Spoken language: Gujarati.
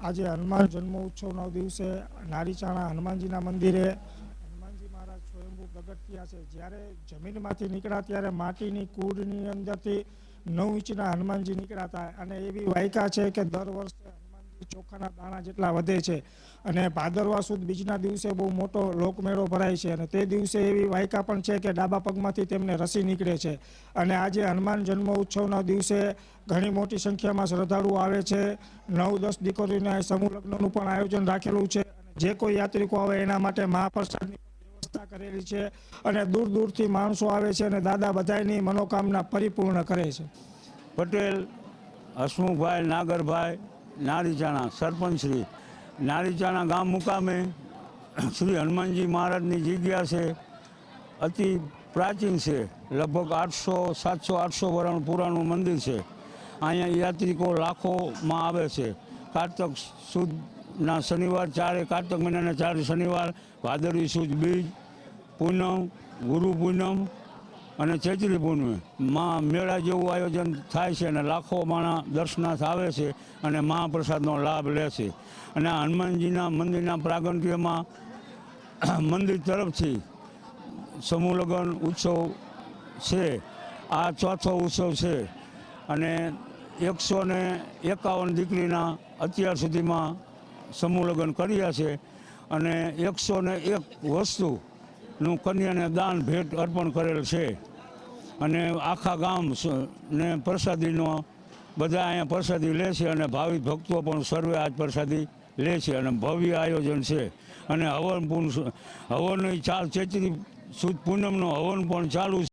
આજે હનુમાન જન્મોત્સવના દિવસે નારીચાણા હનુમાનજીના મંદિરે હનુમાનજી મહારાજ સ્વયંભૂ પ્રગટ થયા છે. જ્યારે જમીનમાંથી નીકળ્યા ત્યારે માટીની કુડની અંદરથી નવ ઇંચના હનુમાનજી નીકળ્યા હતા. અને એવી વાયકા છે કે દર વર્ષે ચોખાના દાણા જેટલા વધે છે. અને ભાદરવા સુદ બીજના દિવસે બહુ મોટો લોકમેળો ભરાય છે અને તે દિવસે એવી વાયકા પણ છે કે ડાબા પગમાંથી તેમને રસી નીકળે છે. અને આજે હનુમાન જન્મ ઉત્સવના દિવસે ઘણી મોટી સંખ્યામાં શ્રદ્ધાળુઓ આવે છે. નવ દસ દીકરીઓને સમૂહ લગ્નનું પણ આયોજન રાખેલું છે. જે કોઈ યાત્રિકો આવે એના માટે મહાપ્રસાદની વ્યવસ્થા કરેલી છે. અને દૂર દૂરથી માણસો આવે છે અને દાદા બધાયની મનોકામના પરિપૂર્ણ કરે છે. પટેલ, હસમુખભાઈ, નાગરભાઈ નારીચાણા સરપંચ શ્રી નારીચાણા ગામ મુકામે શ્રી હનુમાનજી મહારાજની જગ્યા છે. અતિ પ્રાચીન છે. લગભગ આઠસો, સાતસો, આઠસો વર્ષ પુરાણું મંદિર છે. અહીંયા યાત્રિકો લાખોમાં આવે છે. કારતક સુદના શનિવાર ચારે, કારતક મહિનાના ચારે શનિવાર ભાદરવી સુદ બીજ, પૂનમ, ગુરુ પૂનમ અને ચૈત્રી પૂનમે માં મેળા જેવું આયોજન થાય છે અને લાખો માણા દર્શનાર્થ આવે છે અને મહાપ્રસાદનો લાભ લે છે. અને આ હનુમાનજીના મંદિરના પ્રાગંટ્યમાં મંદિર તરફથી સમૂહ લગ્ન ઉત્સવ છે. આ ચોથો ઉત્સવ છે. અને એકસો ને એકાવન દીકરીના અત્યાર સુધીમાં સમૂહ લગ્ન કર્યા છે. અને એકસો ને એક વસ્તુનું કન્યાને દાન ભેટ અર્પણ કરેલ છે. અને આખા ગામ ને પ્રસાદીનો બધા અહીંયા પ્રસાદી લે છે અને ભાવિક ભક્તો પણ સર્વે આજ પ્રસાદી લે છે અને ભવ્ય આયોજન છે. અને હવન પૂન હવનની ચાલ ચૈત્રી સુદ પૂનમનો હવન પણ ચાલુ છે